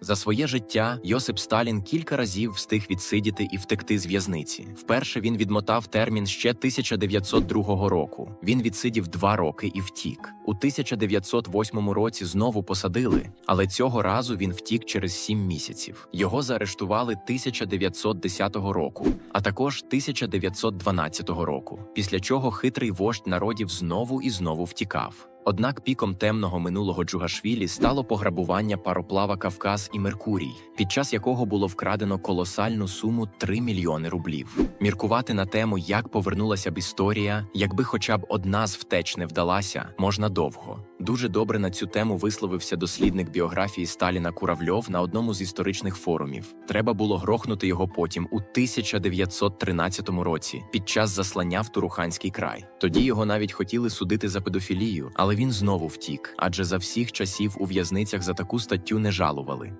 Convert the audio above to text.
За своє життя Йосип Сталін кілька разів встиг відсидіти і втекти з в'язниці. Вперше він відмотав термін ще 1902 року. Він відсидів два роки і втік. У 1908 році знову посадили, але цього разу він втік через сім місяців. Його заарештували 1910 року, а також 1912 року. Після чого хитрий вождь народів знову і знову втікав. Однак піком темного минулого Джугашвілі стало пограбування пароплава Кавказ і Меркурій, під час якого було вкрадено колосальну суму 3 мільйони рублів. Міркувати на тему, як повернулася б історія, якби хоча б одна з втеч не вдалася, можна довго. Дуже добре на цю тему висловився дослідник біографії Сталіна Куравльов на одному з історичних форумів. Треба було грохнути його потім у 1913 році під час заслання в Туруханський край. Тоді його навіть хотіли судити за педофілію, але він знову втік, адже за всіх часів у в'язницях за таку статтю не жалували.